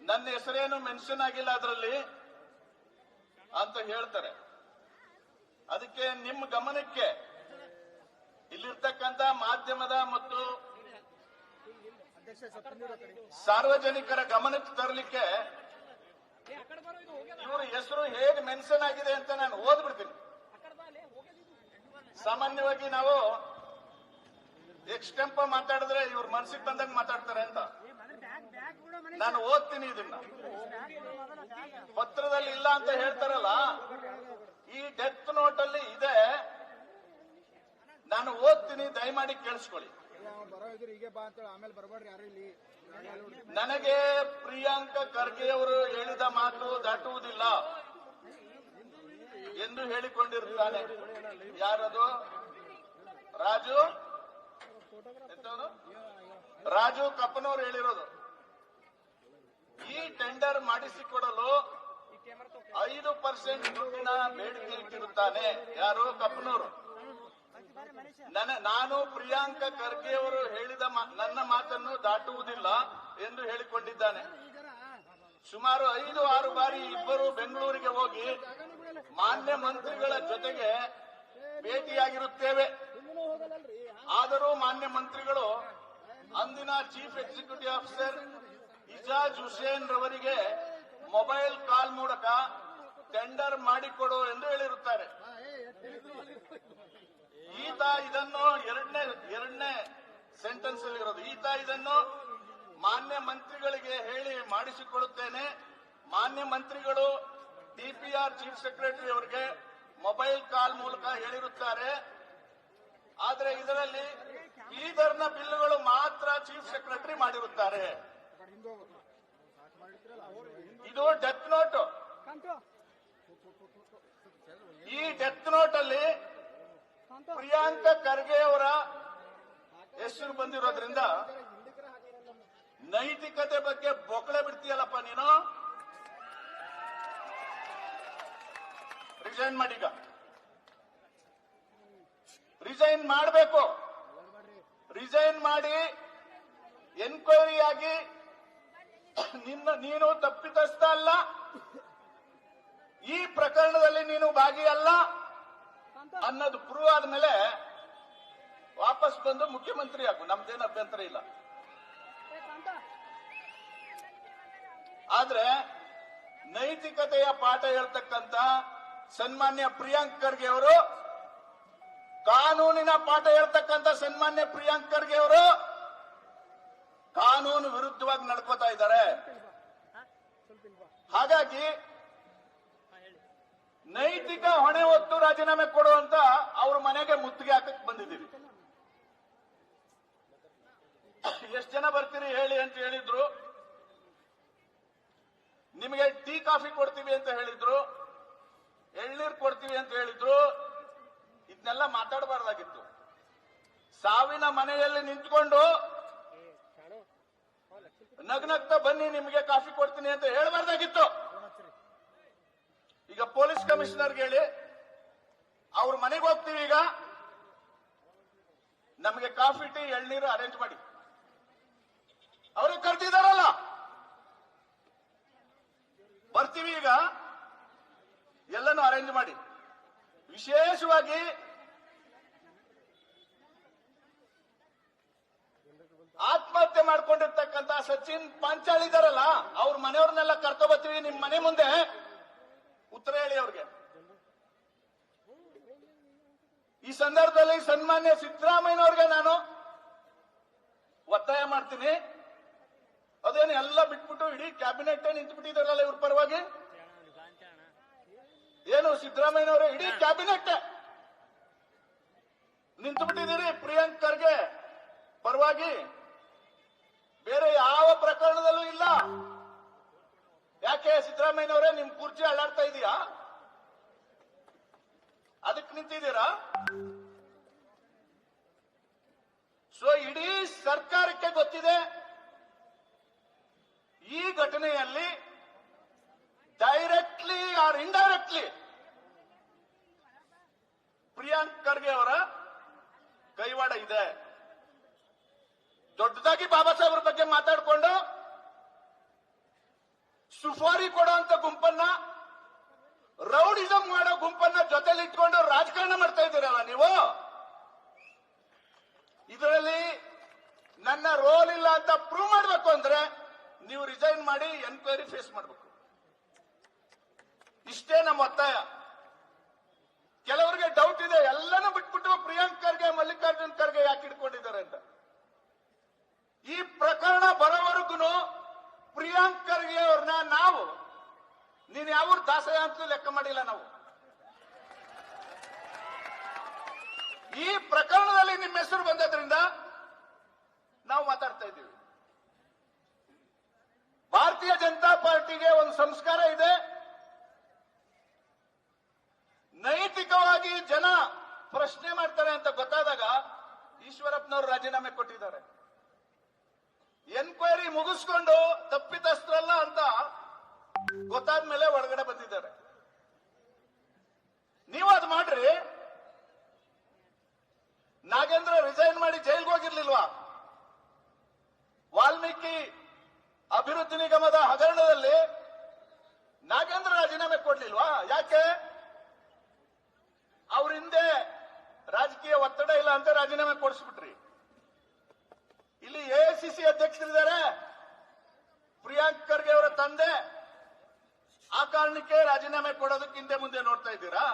ನನ್ನ ಹೆಸರೇನು ಮೆನ್ಷನ್ ಆಗಿಲ್ಲ ಅದರಲ್ಲಿ ಅಂತ ಹೇಳ್ತಾರೆ. ಅದಕ್ಕೆ ನಿಮ್ಮ ಗಮನಕ್ಕೆ ಇಲ್ಲಿರ್ತಕ್ಕಂತ ಮಾಧ್ಯಮದ ಮತ್ತು ಸಾರ್ವಜನಿಕರ ಗಮನಕ್ಕೆ ತರಲಿಕ್ಕೆ ಇವ್ರ ಹೆಸರು ಹೇಗೆ ಮೆನ್ಷನ್ ಆಗಿದೆ ಅಂತ ನಾನು ಓದ್ಬಿಡ್ತೀನಿ. ಸಾಮಾನ್ಯವಾಗಿ ನಾವು ಎಕ್ಸ್ಟೆಂಪ ಮಾತಾಡಿದ್ರೆ ಇವ್ರ ಮನ್ಸಿಗೆ ಬಂದಂಗೆ ಮಾತಾಡ್ತಾರೆ ಅಂತ. ನಾನು ಓದ್ತೀನಿ ಇದನ್ನ. ಪತ್ರದಲ್ಲಿ ಇಲ್ಲ ಅಂತ ಹೇಳ್ತಾರಲ್ಲ, ಈ ಡೆತ್ ನೋಟ್ ಅಲ್ಲಿ ಇದೆ. ನಾನು ಓದ್ತೀನಿ, ದಯಮಾಡಿ ಕೇಳಿಸ್ಕೊಳ್ಳಿ. ನನಗೆ ಪ್ರಿಯಾಂಕ ಖರ್ಗೆ ಅವರು ಹೇಳಿದ ಮಾತು ದಾಟುವುದಿಲ್ಲ ಎಂದು ಹೇಳಿಕೊಂಡಿರುತ್ತಾನೆ ಯಾರದು? ರಾಜು? ರಾಜು ಕಪ್ಪನವ್ರು ಹೇಳಿರೋದು. ಟೆಂಡರ್ ಮಾಡಿಸಿಕೊಡಲು ಐದು ಪರ್ಸೆಂಟ್ ದುಡ್ಡಿನ ಬೇಡಿಕೆ ಇಟ್ಟಿರುತ್ತಾನೆ ಯಾರು? ಕಪ್ಪನೂರು ನನ್ನ, ನಾನು ಪ್ರಿಯಾಂಕ ಖರ್ಗೆ ಅವರು ಹೇಳಿದ ನನ್ನ ಮಾತನ್ನು ದಾಟುವುದಿಲ್ಲ ಎಂದು ಹೇಳಿಕೊಂಡಿದ್ದಾನೆ. ಸುಮಾರು ಐದು, ಆರು ಬಾರಿ ಇಬ್ಬರು ಬೆಂಗಳೂರಿಗೆ ಹೋಗಿ ಮಾನ್ಯ ಮಂತ್ರಿಗಳ ಜೊತೆಗೆ ಭೇಟಿಯಾಗಿರುತ್ತೇವೆ. ಆದರೂ ಮಾನ್ಯ ಮಂತ್ರಿಗಳು ಅಂದಿನ chief executive officer Ijaz Hussain ರವರಿಗೆ ಮೊಬೈಲ್ ಕಾಲ್ ಮೂಲಕ ಟೆಂಡರ್ ಮಾಡಿಕೊಡು ಎಂದು ಹೇಳಿರುತ್ತಾರೆ. ಈತ ಇದನ್ನು ಎರಡನೇ ಎರಡನೇ ಸೆಂಟೆನ್ಸ್ ಅಲ್ಲಿ ಇರೋದು. ಈತ ಇದನ್ನು ಮಾನ್ಯ ಮಂತ್ರಿಗಳಿಗೆ ಹೇಳಿ ಮಾಡಿಸಿಕೊಳ್ಳುತ್ತೇನೆ. ಮಾನ್ಯ ಮಂತ್ರಿಗಳು ಡಿಪಿಆರ್ ಚೀಫ್ ಸೆಕ್ರೆಟರಿ ಅವರಿಗೆ ಮೊಬೈಲ್ ಕಾಲ್ ಮೂಲಕ ಹೇಳಿರುತ್ತಾರೆ. ಆದರೆ ಇದರಲ್ಲಿ ಈ ಬಿಲ್ಗಳು ಮಾತ್ರ ಚೀಫ್ ಸೆಕ್ರೆಟರಿ ಮಾಡಿರುತ್ತಾರೆ. ಇದು ಡೆತ್ ನೋಟ್ ಈ ಡೆತ್ ನೋಟ್ ಅಲ್ಲಿ ಪ್ರಿಯಾಂಕ ಖರ್ಗೆ ಅವರ ಹೆಸರು ಬಂದಿರೋದ್ರಿಂದ ನೈತಿಕತೆ ಬಗ್ಗೆ ಬೊಕ್ಕಳೆ ಬಿಡ್ತೀಯಲ್ಲಪ್ಪ ನೀನು? ರಿಸೈನ್ ಮಾಡೀಗ. ರಿಸೈನ್ ಮಾಡಬೇಕು. ರಿಸೈನ್ ಮಾಡಿ ಎನ್ಕ್ವೈರಿ ಆಗಿ ನಿನ್ನ ನೀನು ತಪ್ಪಿತಸ್ಥ ಅಲ್ಲ. ಈ ಪ್ರಕರಣದಲ್ಲಿ ನೀನು ಭಾಗಿಯಲ್ಲ. ಅನ್ನೋದು ಪ್ರೂವ್ ಆದ್ಮೇಲೆ ವಾಪಸ್ ಬಂದು ಮುಖ್ಯಮಂತ್ರಿ ಆಗು. ನಮ್ದೇನು ಅಭ್ಯಂತರ ಇಲ್ಲ. ಆದ್ರೆ ನೈತಿಕತೆಯ ಪಾಠ ಹೇಳ್ತಕ್ಕಂತ ಸನ್ಮಾನ್ಯ ಪ್ರಿಯಾಂಕ್ ಖರ್ಗೆ ಅವರು, ಕಾನೂನಿನ ಪಾಠ ಹೇಳ್ತಕ್ಕಂತ ಸನ್ಮಾನ್ಯ ಪ್ರಿಯಾಂಕ್ ಖರ್ಗೆ ಅವರು ಕಾನೂನು ವಿರುದ್ಧವಾಗಿ ನಡ್ಕೋತಾ ಇದ್ದಾರೆ. ಹಾಗಾಗಿ ನೈತಿಕ ಹೊಣೆ ಹೊತ್ತು ರಾಜೀನಾಮೆ ಕೊಡುವಂತ ಅವ್ರ ಮನೆಗೆ ಮುತ್ತಿಗೆ ಹಾಕಕ್ ಬಂದಿದ್ದೀವಿ. ಎಷ್ಟು ಜನ ಬರ್ತೀರಿ ಹೇಳಿ ಅಂತ ಹೇಳಿದ್ರು. ನಿಮಗೆ ಟೀ, ಕಾಫಿ ಕೊಡ್ತೀವಿ ಅಂತ ಹೇಳಿದ್ರು. ಎಳ್ನೀರ್ ಕೊಡ್ತೀವಿ ಅಂತ ಹೇಳಿದ್ರು. ಇದನ್ನೆಲ್ಲ ಮಾತಾಡಬಾರ್ದಾಗಿತ್ತು. ಸಾವಿನ ಮನೆಯಲ್ಲಿ ನಿಂತ್ಕೊಂಡು ನಗ್ನಗ್ತಾ ಬನ್ನಿ, ನಿಮಗೆ ಕಾಫಿ ಕೊಡ್ತೀನಿ ಅಂತ ಹೇಳಬಾರ್ದಾಗಿತ್ತು. ಈಗ ಪೊಲೀಸ್ ಕಮಿಷನರ್ ಹೇಳಿ, ಅವ್ರ ಮನೆಗೆ ಹೋಗ್ತೀವಿ ಈಗ. ನಮಗೆ ಕಾಫಿ, ಟೀ, ಎಳ್ನೀರು ಅರೇಂಜ್ ಮಾಡಿ. ಅವರು ಕರ್ತಿದಾರಲ್ಲ ಬರ್ತೀವಿ ಈಗ. ಎಲ್ಲನೂ ಅರೇಂಜ್ ಮಾಡಿ. ವಿಶೇಷವಾಗಿ ಆತ್ಮಹತ್ಯೆ ಮಾಡ್ಕೊಂಡಿರ್ತಕ್ಕಂತ ಸಚಿನ್ ಪಾಂಚಾಳ್ ಇದಾರಲ್ಲ, ಅವ್ರ ಮನೆಯವ್ರನ್ನೆಲ್ಲ ಕರ್ಕೊ ಬರ್ತೀವಿ, ನಿಮ್ ಮನೆ ಮುಂದೆ. ಉತ್ತರ ಹೇಳಿ ಅವ್ರಿಗೆ. ಈ ಸಂದರ್ಭದಲ್ಲಿ ಸನ್ಮಾನ್ಯ ಸಿದ್ದರಾಮಯ್ಯನವ್ರಿಗೆ ನಾನು ಒತ್ತಾಯ ಮಾಡ್ತೀನಿ. ಅದೇನು ಎಲ್ಲ ಬಿಟ್ಬಿಟ್ಟು ಇಡೀ ಕ್ಯಾಬಿನೆಟ್ ನಿಂತು ಬಿಟ್ಟಿದಾರಲ್ಲ ಇವ್ರ ಪರವಾಗಿ? ಏನು ಸಿದ್ದರಾಮಯ್ಯನವರೇ, ಇಡೀ ಕ್ಯಾಬಿನೆಟ್ ನಿಂತು ಬಿಟ್ಟಿದ್ದೀರಿ ಪ್ರಿಯಾಂಕ್ ಖರ್ಗೆ ಪರವಾಗಿ ಬೇರೆ ಯಾವ ಪ್ರಕರಣದಲ್ಲೂ ಇಲ್ಲ ಯಾಕೆ ಸಿದ್ದರಾಮಯ್ಯನವರೇ ನಿಮ್ ಕುರ್ಚಿ ಅಳ್ಳಾಡ್ತಾ ಇದೀಯಾ ಅದಕ್ಕೆ ನಿಂತಿದ್ದೀರಾ? ಸೊ ಇಡೀ ಸರ್ಕಾರಕ್ಕೆ ಗೊತ್ತಿದೆ, ಈ ಘಟನೆಯಲ್ಲಿ directly or indirectly Priyank Kharge ಅವರ ಕೈವಾಡ ಇದೆ. ದೊಡ್ಡದಾಗಿ ಬಾಬಾ ಸಾಹೇಬ್ರ ಬಗ್ಗೆ ಮಾತಾಡಿಕೊಂಡು ಸುಫಾರಿ ಕೊಡುವಂತ ಗುಂಪನ್ನ ರೌಡಿಸಂ ಮಾಡೋ ಗುಂಪನ್ನ ಜೊತೆಲಿ ಇಟ್ಕೊಂಡು ರಾಜಕಾರಣ ಮಾಡ್ತಾ ಇದ್ದೀರಲ್ಲ ನೀವು? ಇದರಲ್ಲಿ ನನ್ನ ರೋಲ್ ಇಲ್ಲ ಅಂತ ಪ್ರೂವ್ ಮಾಡಬೇಕು ಅಂದ್ರೆ ನೀವು ರಿಸೈನ್ ಮಾಡಿ ಎನ್ಕ್ವೈರಿ ಫೇಸ್ ಮಾಡಬೇಕು. ಇಷ್ಟೇ ನಮ್ಮ ಒತ್ತಾಯ. ಕೆಲವರಿಗೆ ಡೌಟ್ ಇದೆ, ಎಲ್ಲನೂ ಬಿಟ್ಬಿಟ್ಟು ಪ್ರಿಯಾಂಕ್ ಖರ್ಗೆ, ಮಲ್ಲಿಕಾರ್ಜುನ್ ಖರ್ಗೆ ಯಾಕೆ ಇಟ್ಕೊಂಡಿದ್ದಾರೆ ಅಂತ? ಈ ಪ್ರಕರಣ ಬರೋವರೆಗೂ ಪ್ರಿಯಾಂಕ್ ಖರ್ಗೆ ಅವ್ರನ್ನ ನಾವು ನೀನ್ ಯಾವ ದಾಸಯ ಅಂತಲೂ ಲೆಕ್ಕ ಮಾಡಿಲ್ಲ ನಾವು. ಈ ಪ್ರಕರಣದಲ್ಲಿ ನಿಮ್ಮ ಹೆಸರು ಬಂದದ್ರಿಂದ ನಾವು ಮಾತಾಡ್ತಾ ಇದ್ದೀವಿ. ಭಾರತೀಯ ಜನತಾ ಪಾರ್ಟಿಗೆ ಒಂದು ಸಂಸ್ಕಾರ ಇದೆ. ನೈತಿಕವಾಗಿ ಜನ ಪ್ರಶ್ನೆ ಮಾಡ್ತಾರೆ ಅಂತ ಗೊತ್ತಾದಾಗ ಈಶ್ವರಪ್ಪನವರು ರಾಜೀನಾಮೆ ಕೊಟ್ಟಿದ್ದಾರೆ. ಎನ್ಕ್ವೈರಿ ಮುಗಿಸ್ಕೊಂಡು ತಪ್ಪಿತಸ್ಥರಲ್ಲ ಅಂತ ಗೊತ್ತಾದ್ಮೇಲೆ ಒಳಗಡೆ ಬಂದಿದ್ದಾರೆ. ನೀವು ಅದು ಮಾಡ್ರಿ. ನಾಗೇಂದ್ರ ರಿಸೈನ್ ಮಾಡಿ ಜೈಲ್ಗೆ ಹೋಗಿರ್ಲಿಲ್ವಾ? ವಾಲ್ಮೀಕಿ ಅಭಿವೃದ್ಧಿ ನಿಗಮದ ಹಗರಣದಲ್ಲಿ ನಾಗೇಂದ್ರ ರಾಜೀನಾಮೆ ಕೊಡ್ಲಿಲ್ವಾ? ಯಾಕೆ? ಅವ್ರ ಹಿಂದೆ ರಾಜಕೀಯ ಒತ್ತಡ ಇಲ್ಲ ಅಂತ ರಾಜೀನಾಮೆ ಕೊಡಿಸ್ಬಿಟ್ರಿ. ಇಲ್ಲಿ ಎಐಸಿಸಿ ಅಧ್ಯಕ್ಷರಿದ್ದಾರೆ. ಪ್ರಿಯಾಂಕ್ ಖರ್ಗೆ ಅವರ ತಂದೆ. ಆ ಕಾರಣಕ್ಕೆ ರಾಜೀನಾಮೆ ಕೊಡೋದಕ್ಕೆ ಹಿಂದೆ ಮುಂದೆ ನೋಡ್ತಾ ಇದ್ದೀರಾ?